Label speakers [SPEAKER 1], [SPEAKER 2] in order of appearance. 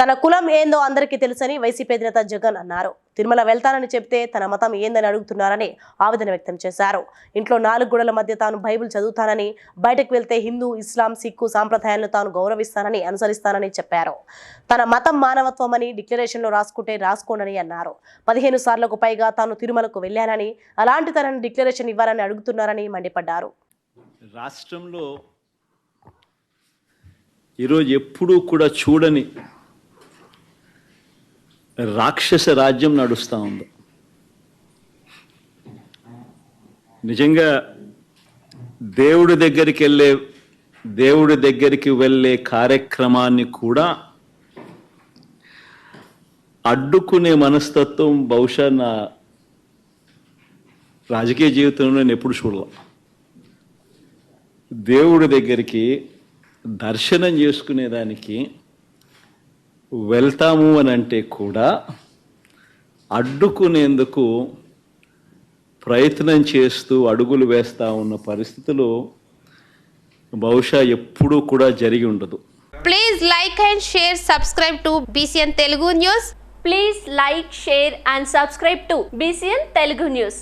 [SPEAKER 1] తన కులం ఏందో అందరికీ తెలుసని వైసీపీ అధినేత జగన్ అన్నారు. తిరుమల వెళ్తానని చెప్తే తన మతం ఏందని అడుగుతున్నారని ఆవేదన వ్యక్తం చేశారు. ఇంట్లో నాలుగు గోడల మధ్య తాను బైబిల్ చదువుతానని బయటకు వెళ్తే హిందూ ఇస్లాం సిక్కు సాంప్రదాయాలను తాను గౌరవిస్తానని అనుసరిస్తానని చెప్పారు. తన మతం మానవత్వం అని డిక్లరేషన్లో రాసుకుంటే రాసుకోనని అన్నారు. పదిహేను సార్లకు పైగా తాను తిరుమలకు వెళ్ళానని అలాంటి తనని డిక్లరేషన్ ఇవ్వాలని అడుగుతున్నారని మండిపడ్డారు.
[SPEAKER 2] రాష్ట్రంలో ఈరోజు ఎప్పుడూ కూడా చూడని రాక్షస రాజ్యం నడుస్తూ ఉంది. నిజంగా దేవుడి దగ్గరికి వెళ్ళే దేవుడి దగ్గరికి వెళ్ళే కార్యక్రమాన్ని కూడా అడ్డుకునే మనస్తత్వం బహుశా నా రాజకీయ జీవితంలో నేను ఎప్పుడు చూడలే. దేవుడి దగ్గరికి దర్శనం చేసుకునేదానికి వెళ్తాము అని అంటే కూడా అడ్డుకునేందుకు ప్రయత్నం చేస్తూ అడుగులు వేస్తూ ఉన్న పరిస్థితులు బహుశా ఎప్పుడూ కూడా జరిగి ఉండదు.
[SPEAKER 3] Please like and share subscribe to BCN Telugu news
[SPEAKER 4] please like share and subscribe to BCN Telugu news